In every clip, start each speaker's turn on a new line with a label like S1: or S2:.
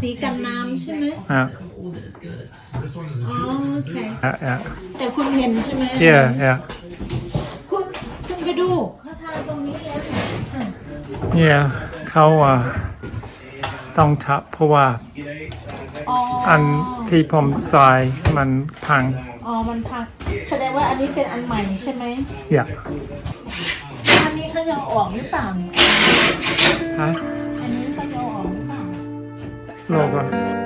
S1: สีกันน้ำใช่ไหม
S2: Ja,
S1: อ๋อโอเค
S2: ja, ja.
S1: แต่คุณเห็นใช่ไหม
S2: Ja, ja.
S1: คุณคุณไปดูเขาทาตรงนี้แล้วเนี่ย
S2: Ja, เขาอะต้องทับเพราะว่า
S1: อ๋อ
S2: อันที่ผมใส่มันพัง
S1: อ๋อมันพังแสดงว่าอันนี้เป็นอันใหม่ใช่ไหม
S2: อย่า
S1: อันนี้เขาจะเอาออกหรือเปล่าเนี่ย
S2: ฮะ โล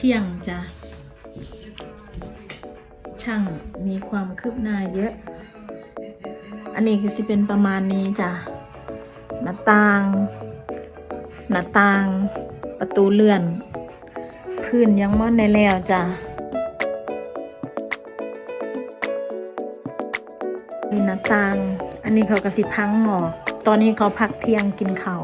S1: เที่ยงจ้ะช่างมีความคืบหน้าเยอะ อันนี้คือสิเป็นประมาณนี้จ้ะหน้าต่าง หน้าต่าง ประตูเลื่อน พื้นยังม่อนในแล้วจ้ะนี่หน้าต่าง อันนี้เขากระสิพังออก ตอนนี้เขาพักเที่ยงกินข้าว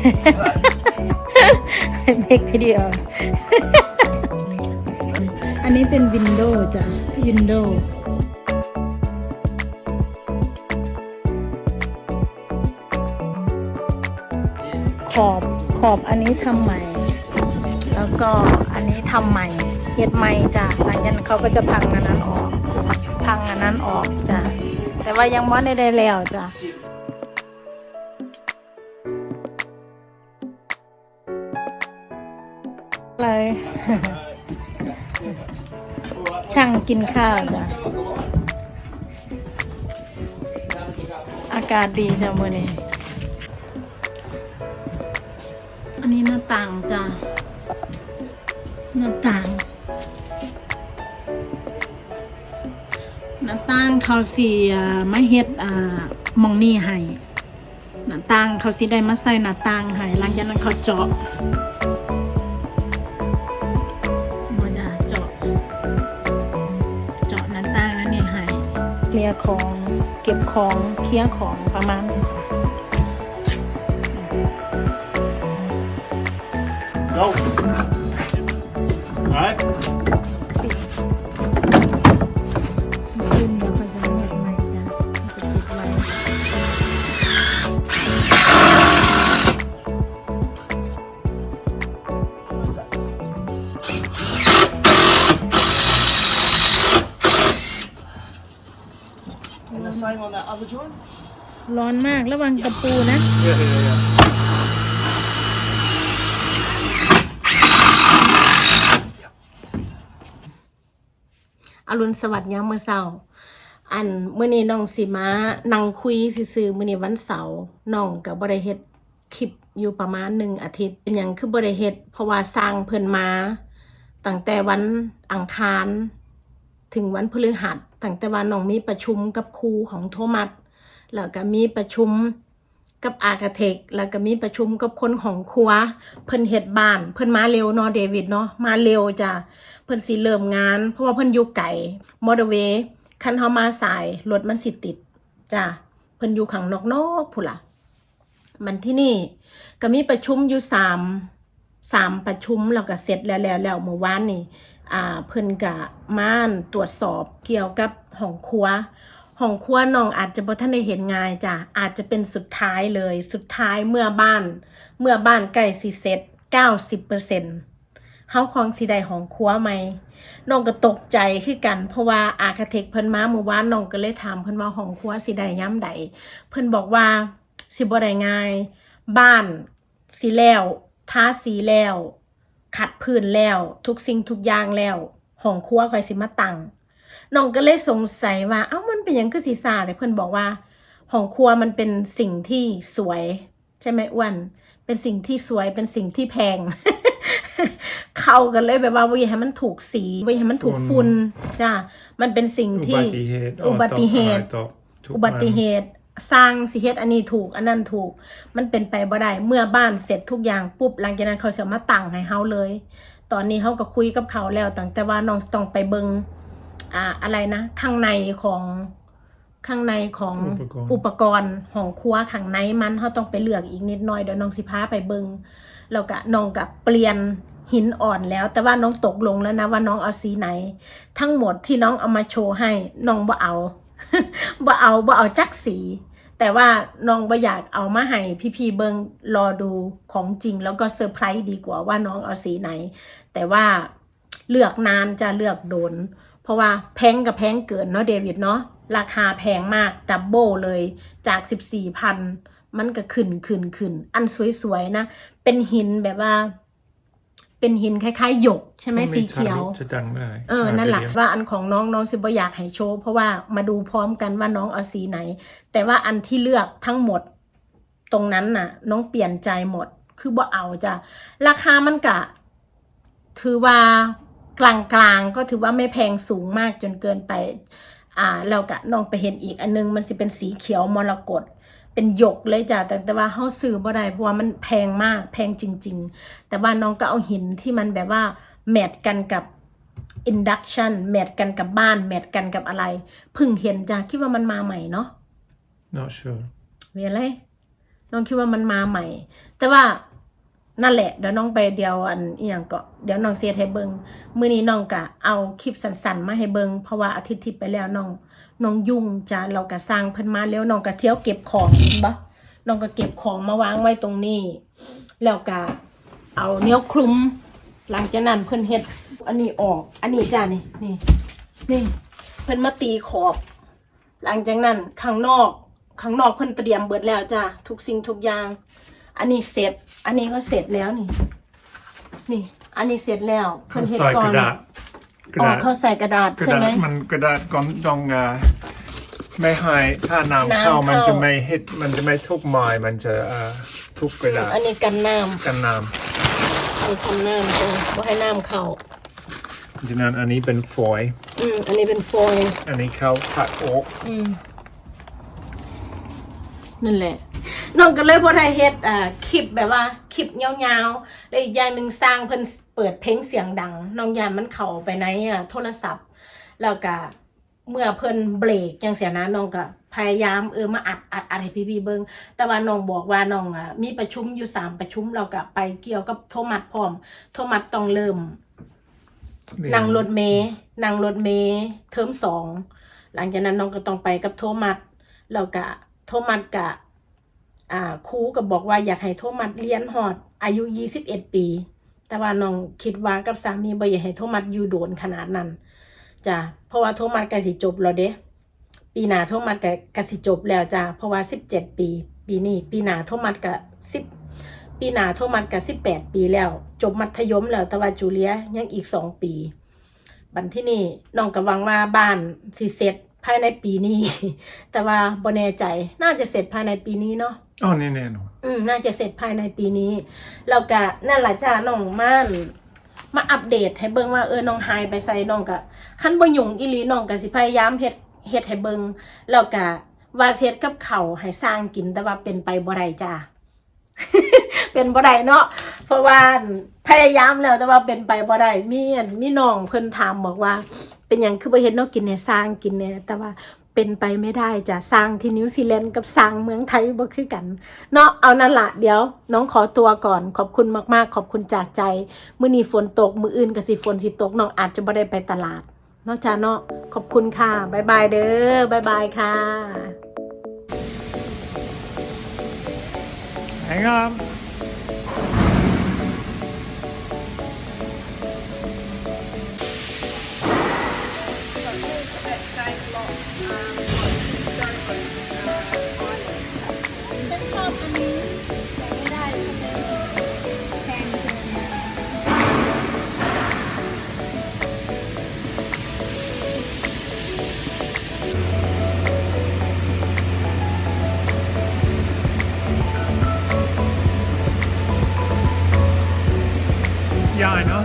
S1: Hello. I make video. อันนี้เป็นวินโดว์จ้ะ วินโดว์ขอบขอบอันนี้ทำใหม่ แล้วก็อันนี้ทำใหม่เฮ็ดใหม่จ้ะหลังจากนั้นเขาก็จะพังอันนั้นออก พังอันนั้นออกจ้ะแต่ว่ายังไม่ได้ได้แล้วจ้ะ ช่างกินข้าวจ้ะ อากาศดีจ้ะมื่อนี้ อันนี้หน้าต่างจ้ะ หน้าต่าง หน้าต่างเขาสีไม่เฮ็ดอ่ามองนี่ให้หน้าต่างเขาสิได้มาใส่หน้าต่างให้หลังจากนั้นเขาเจาะ ยร์ของเก็บของเคลียร์ของประมาณนี้ค่ะ
S3: Go. Right. And the same on that other joint?
S1: ร้อนมากระวังตะปูนะ
S3: Yeah, yeah, yeah.
S1: อรุณสวัสดิ์ยามมื้อเช้า อันมื้อนี้น้องสิมานั่งคุยซื่อๆมื้อนี้วันเสาร์น้องก็บ่ได้เฮ็ดคลิปอยู่ประมาณหนึ่งอาทิตย์ เป็นหยังคือบ่ได้เฮ็ดเพราะว่าสร้างเพิ่นมาตั้งแต่วันอังคาร ถึงวันพฤหัสตั้งแต่ว่าน้องมีประชุมกับครูของโทมัสแล้วก็มีประชุมกับอากาเทคแล้วก็มีประชุมกับคนของครัว เพิ่นเฮ็ดบ้าน เพิ่นมาเร็วเนาะเดวิดเนาะมาเร็วจ้ะเพิ่นสิเริ่มงาน เพราะว่าเพิ่นอยู่ไกลมอเตอร์เวย์คันเฮามาสายรถมันสิติดจ้ะเพิ่นอยู่ข้างนอกๆพุ่นล่ะมันที่นี่ก็มีประชุมอยู่สามสามประชุมแล้วก็เสร็จแล้วแล้วแล้วเมื่อวานนี่ อ่าเพิ่นก็ม่านตรวจสอบเกี่ยวกับห้องครัวห้องครัวน้องอาจจะบ่ทันได้เห็นงายจ้ะอาจจะเป็นสุดท้ายเลย สุดท้ายเมื่อบ้าน เมื่อบ้านใกล้สิเสร็จ90%เฮาคองสิได้ห้องครัวไหมน้องก็ตกใจคือกัน เพราะว่าอาคาเทคเพิ่นมาเมื่อวานน้องก็เลยถามเพิ่นว่าห้องครัวสิได้ยาใดเพิ่นบอกว่าสิบ่ได้ง่าย บ้านสีแล้วทาสีแล้ว ขัดพื้นแล้ว ทุกสิ่งทุกอย่างแล้วห้องครัวค่อยสิมาตั้งน้องก็เลยสงสัยว่าเอ้ามันเป็นหยังคือสีซาแต่เพื่อนบอกว่าห้องครัวมันเป็นสิ่งที่สวย ใช่ไหมอ้วนเป็นสิ่งที่สวยเป็นสิ่งที่แพง เข้ากันเลยแบบว่าบ่อยากให้มันถูกสีบ่อยากให้มันถูกฝุ่นจ้ามันเป็นสิ่ง
S2: อุ
S1: ที่
S2: บัติเหตุ
S1: อุบัติเหตุ
S2: ตกทุก
S1: อุบัติเหตุ สร้างสิเฮ็ดอันนี้ถูกอันนั้นถูก มันเป็นไปบ่ได้เมื่อบ้านเสร็จทุกอย่างปุ๊บหลังจากนั้นเขาจะมาตั้งให้เฮาเลย ตอนนี้เฮาก็คุยกับเขาแล้วตั้งแต่ว่าน้องต้องไปเบิงอ่าอะไรนะข้างในของข้างในของ
S2: อุปกรณ์
S1: อุปกรณ์ของครัวข้างในมันเฮาต้องไปเลือกอีกนิดหน่อยเดี๋ยวน้องสิพาไปเบิงแล้วก็น้องก็เปลี่ยนหินอ่อนแล้ว แต่ว่าน้องตกลงแล้วนะว่าน้องเอาสีไหน ทั้งหมดที่น้องเอามาโชว์ให้น้องบ่เอา บ่เอาบ่เอาจักสี แต่ว่าน้องบ่อยากเอามาให้พี่ๆเบิงรอดูของจริง แล้วก็เซอร์ไพรส์ดีกว่าว่าน้องเอาสีไหน แต่ว่าเลือกนานจะเลือกโดน เพราะว่าแพงกับแพงเกินเนาะเดวิดเนาะราคาแพงมากดับเบิลเลยจาก 14,000 มันก็ขึ้นขึ้นขึ้น อันสวยๆนะ เป็นหินแบบว่า เป็นหินคล้ายๆหยกใช่ไหม
S2: น
S1: สีเขียว
S2: จะดังได้
S1: เออนั่นแหละ
S2: เดี๋ยว
S1: ว่าอันของน้องน้องสิบอยากให้โชว์เพราะว่ามาดูพร้อมกันว่าน้องเอาสีไหน แต่ว่าอันที่เลือกทั้งหมดตรงนั้นน่ะ น้องเปลี่ยนใจหมดคือบ่เอาจ้ะราคามันกะ ถือว่ากลางๆก็ถือว่าไม่แพงสูงมากจนเกินไป อ่าแล้วก็น้องไปเห็นอีกอันนึงมันสิเป็นสีเขียวมรกต เป็นหยกเลยจ้ะแต่แต่ว่าเฮาซื้อบ่ได้เพราะว่ามันแพงมากแพงจริง ๆ แต่ว่าน้องก็เอาหินที่มันแบบว่าแมทกันกับ induction แมทกันกับบ้านแมทกันกับอะไรเพิ่งเห็นจ้ะคิดว่ามันมาใหม่เนาะ
S2: not sure
S1: เวียนเลยน้องคิดว่ามันมาใหม่ แต่ว่านั่นแหละเดี๋ยวน้องไปเดียวอันอีหยังก็เดี๋ยวน้องเสียให้เบิงมื้อนี้น้องกะเอาคลิปสั้นๆมาให้เบิงเพราะว่าอาทิตย์ที่ไปแล้วน้อง น้องยุ่งจ้ะเราก็สร้างเพิ่นมาแล้วน้องก็เที่ยวเก็บของบ่น้องก็เก็บของมาวางไว้ตรงนี้ แล้วก็เอาเนี้ยคลุม หลังจากนั้นเพิ่นเฮ็ด อันนี้ออก อันนี้จ้ะนี่นี่นี่เพิ่นมาตีขอบ หลังจากนั้นข้างนอกข้างนอกเพิ่นเตรียมเบิดแล้วจ้ะทุกสิ่งทุกอย่าง อันนี้เสร็จ อันนี้ก็เสร็จแล้วนี่ นี่ อันนี้เสร็จแล้วเพิ่นเฮ็ดก่อน
S2: กระ
S1: อ๋อ
S2: ดาษ
S1: เขาใส่กระดาษ
S2: กระ
S1: ใช่
S2: ดา
S1: ไหม
S2: ษมันกระดาษก่อนต้องอ่าไม่ให้ถ้าน้ำ
S1: น้ำ
S2: เข้ามัน
S1: เข้า
S2: จะไม่เฮ็ดมันจะไม่ทุกไม้มันจะอ่าทุกกระดาษ
S1: อันนี้กันน้ำ
S2: กันน้
S1: อันนี้กันน้ำตรงบ่ให้น้ำเข้าำ
S2: ฉะนั้นอันนี้เป็นฟอยล์
S1: อืมอันนี้เป็นโฟอยล์
S2: อันนี้เขาผัดโอ๊ก
S1: อืมนั่นแหละ น้องก็เลยบ่ได้เฮ็ดอ่าคลิปแบบว่าคลิปยาวๆแล้วอีกอย่างหนึ่งสร้างเพิ่นเปิดเพลงเสียงดัง น้องยานมันเข้าไปในอ่าโทรศัพท์ แล้วก็เมื่อเพิ่นเบรกจังเสียนะน้องก็พยายามเออมาอัดอัดอัดให้พี่ๆเบิ่งแต่ว่าน้องบอกว่าน้องอะมีประชุมอยู่สามประชุมเราก็ไปเกี่ยวกับโทมัสพร้อม โทมัสต้องเริ่มนั่งรถเมย์นั่งรถเมย์เทอมสองหลังจากนั้นน้องก็ต้องไปกับโทมัสแล้วก็โทมัสกะ อ่าครูก็บอกว่าอยากให้โทมัสเรียนฮอด อายุยี่สิบเอ็ดปี แต่ว่าน้องคิดว่ากับสามีบ่อยากให้โทมัสอยู่โดนขนาดนั้นจ้ะเพราะว่าโทมัสกล้สิจบแล้วเด้ปีหน้าโทมัสก็กสิจบแล้วจ้ะเพราะว่าสิบเจ็ดปี ปีนี้ปีหน้าโทมัสก็สิบปีหน้าโทมัสก็สิบแปดปีแล้ว จบมัธยมแล้วแต่ว่าจูเลียยังอีกสองปี บันที่นี่น้องก็หวังว่าบ้านสิเสร็จ ภายในปีนี้ แต่ว่าบ่แน่ใจน่าจะเสร็จภายในปีนี้เนาะ
S2: อ๋อแน่ๆนอน
S1: อืมน่าจะเสร็จภายในปีนี้แล้วก็นั่นแหละจ้าน้องม่านมาอัปเดตให้เบิ่งว่าเออน้องหายไปใส่น้องก็คันบ่ยุ่งอีหลีน้องก็สิพยายามเฮ็ดเฮ็ดให้เบิ่งแล้วก็ว่าสิเฮ็ดกับข้าวให้สร้างกินแต่ว่าเป็นไปบ่ได้จ้าเป็นบ่ได้เนาะเพราะว่าพยายามแล้วแต่ว่าเป็นไปบ่ได้มีอันมีน้องเพิ่นถามบอกว่า เป็นหยังคือบ่เฮ็ดเนาะกินให้สร้างกินแหน่แต่ว่าเป็นไปไม่ได้จะสร้างที่นิวซีแลนด์กับสร้างเมืองไทยบ่คือกันเนาะเอานั่นละเดี๋ยว น้องขอตัวก่อนขอบคุณมากๆ ขอบคุณจากใจมื้อนี้ฝนตก มื้ออื่นก็สิฝนสิตกน้องอาจจะบ่ได้ไปตลาดเนาะจ้าเนาะขอบคุณค่ะบ๊ายบายเด้อบ๊ายบายค่ะ
S2: Hang on
S4: ฉันชอบอันนี้แต่ไม่ได้ฉันแพงเกิน
S3: ยายนะ